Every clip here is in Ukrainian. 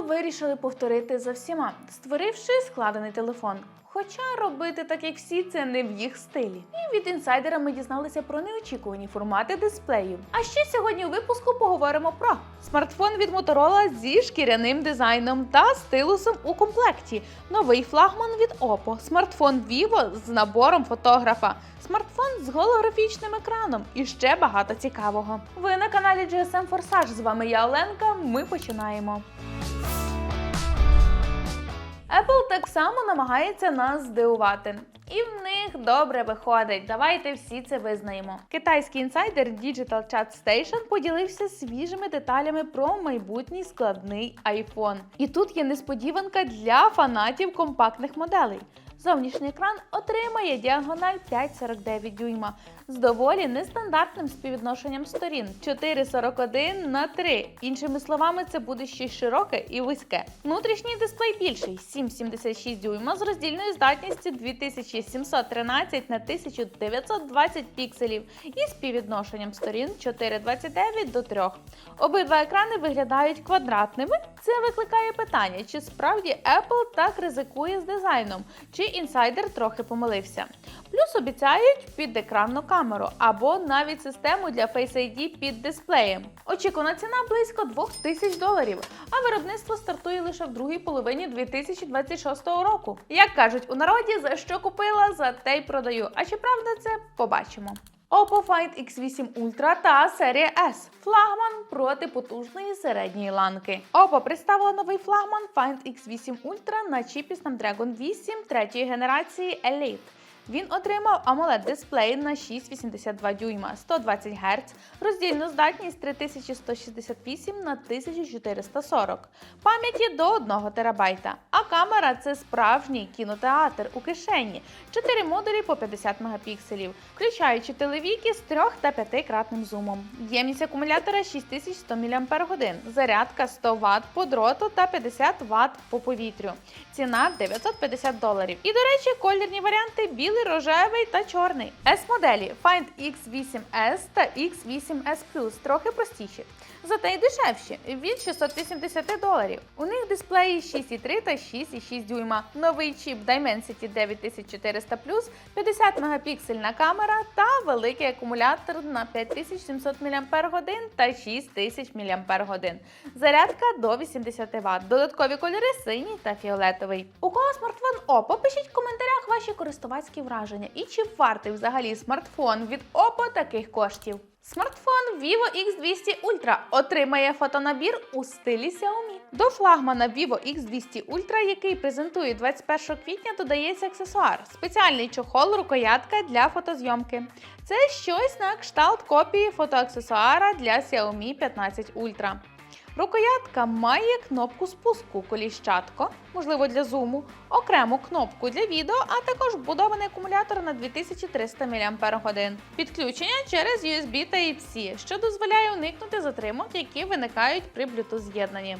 Вирішили повторити за всіма, створивши складений телефон. Хоча робити так, як всі, це не в їх стилі. І від інсайдера ми дізналися про неочікувані формати дисплеїв. А ще сьогодні у випуску поговоримо про смартфон від Motorola зі шкіряним дизайном та стилусом у комплекті, новий флагман від Oppo, смартфон Vivo з набором фотографа, смартфон з голографічним екраном і ще багато цікавого. Ви на каналі GSM Forsage. З вами я Оленка. Ми починаємо. Apple так само намагається нас здивувати. І в них добре виходить. Давайте всі це визнаємо. Китайський інсайдер Digital Chat Station поділився свіжими деталями про майбутній складний iPhone. І тут є несподіванка для фанатів компактних моделей. Зовнішній екран отримає діагональ 5,49 дюйма з доволі нестандартним співвідношенням сторін 4,41 на 3. Іншими словами, це буде щось широке і вузьке. Внутрішній дисплей більший 7,76 дюйма з роздільною здатністю 2713 на 1920 пікселів і співвідношенням сторін 4,29 до 3. Обидва екрани виглядають квадратними. Це викликає питання, чи справді Apple так ризикує з дизайном, чи інсайдер трохи помилився. Плюс обіцяють під екранну камеру або навіть систему для Face ID під дисплеєм. Очікувана ціна близько 2000 доларів, а виробництво стартує лише в другій половині 2026 року. Як кажуть у народі, за що купила, за те й продаю. А чи правда це побачимо? Oppo Find X8 Ultra та серія S – флагман проти потужної середньої ланки. Oppo представила новий флагман Find X8 Ultra на чіпі Snapdragon 8 третьої генерації Elite. Він отримав amoled дисплей на 6,82 дюйма, 120 Гц, роздільну здатність 3168 на 1440, пам'яті до 1 ТБ. А камера це справжній кінотеатр у кишені, 4 модулі по 50 мегапікселів, включаючи телевіки з 3 та 5 кратним зумом. Ємність акумулятора 6100 мАч, зарядка 100 Вт по дроту та 50 Вт по повітрю. Ціна 950 доларів. І, до речі, колірні варіанти білий, рожевий та чорний. S-моделі Find X8S та X8S Plus трохи простіші. Зате й дешевші від 680 доларів. У них дисплеї 6,3 та 6,6 дюйма. Новий чіп Dimensity 9400 50 мегапіксельна камера та великий акумулятор на 5700 мАч та 6000 мАч. Зарядка до 80 Вт. Додаткові кольори синій та фіолетовий. У кого смартфон Oppo? Пишіть в коментарях ваші користувацькі враження і чи вартий взагалі смартфон від Oppo таких коштів. Смартфон Vivo X200 Ultra отримає фотонабір у стилі Xiaomi. До флагмана Vivo X200 Ultra, який презентує 21 квітня, додається аксесуар спеціальний чохол рукоятка для фотозйомки. Це щось на кшталт копії фотоаксесуара для Xiaomi 15 Ultra. Рукоятка має кнопку спуску коліщатко, можливо для зуму, окрему кнопку для відео, а також вбудований акумулятор на 2300 мАч. Підключення через USB Type-C, що дозволяє уникнути затримок, які виникають при Bluetooth з'єднанні.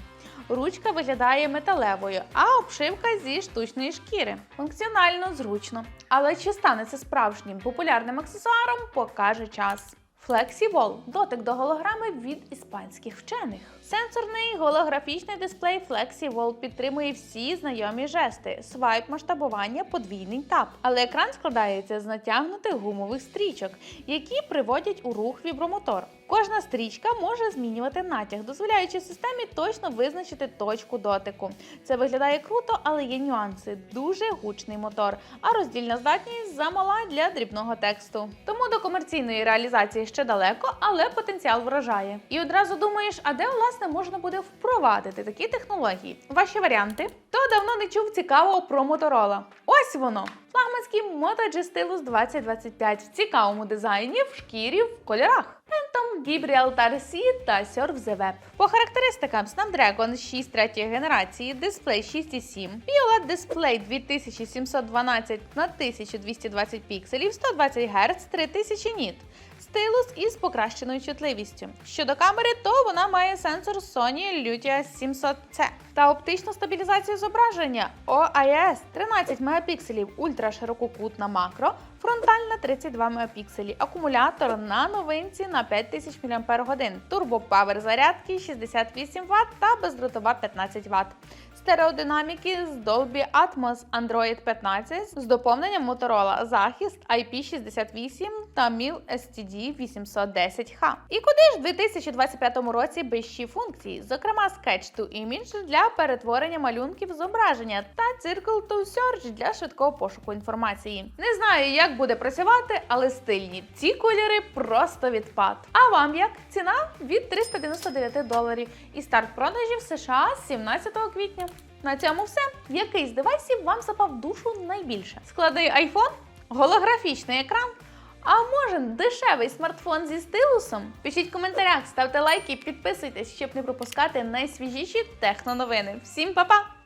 Ручка виглядає металевою, а обшивка зі штучної шкіри. Функціонально зручно. Але чи стане це справжнім популярним аксесуаром, покаже час. FlexiWall – дотик до голограми від іспанських вчених. Сенсорний голографічний дисплей FlexiWall підтримує всі знайомі жести, свайп масштабування, подвійний тап. Але екран складається з натягнутих гумових стрічок, які приводять у рух вібромотор. Кожна стрічка може змінювати натяг, дозволяючи системі точно визначити точку дотику. Це виглядає круто, але є нюанси. Дуже гучний мотор, а роздільна здатність замала для дрібного тексту. Тому до комерційної реалізації ще далеко, але потенціал вражає. І одразу думаєш, а де власне можна буде впровадити такі технології? Ваші варіанти? Хто давно не чув цікавого про Моторола? Ось воно! Флагманський Moto G Stylus 2025 в цікавому дизайні, в шкірі, в кольорах. Gibraltar C та Surf the. По характеристикам Snapdragon 6 третьої генерації, дисплей 6,7, POLED дисплей 2712 на 1220 пікселів, 120 Гц, 3000 ніт. Стилус із покращеною чутливістю. Щодо камери, то вона має сенсор Sony Lutia 700C та оптичну стабілізацію зображення OIS 13 мегапікселів ультраширококутна макро, Фронтальна 32 мегапікселі, акумулятор на новинці на 5000 мАч, турбопавер зарядки 68 Вт та бездротова 15 Вт. Стереодинаміки з Dolby Atmos Android 15 з доповненням Motorola захист IP68 та MIL STD 810H. І куди ж в 2025 році без ще функцій, зокрема Sketch to Image для перетворення малюнків зображення та Circle to Search для швидкого пошуку інформації. Не знаю, як буде працювати, але стильні. Ці кольори просто відпад. А вам як? Ціна від 399 доларів і старт продажів США 17 квітня. На цьому все. Який з девайсів вам запав душу найбільше? Складний iPhone? Голографічний екран? А може дешевий смартфон зі стилусом? Пишіть в коментарях, ставте лайки, підписуйтесь, щоб не пропускати найсвіжіші техноновини. Всім па-па!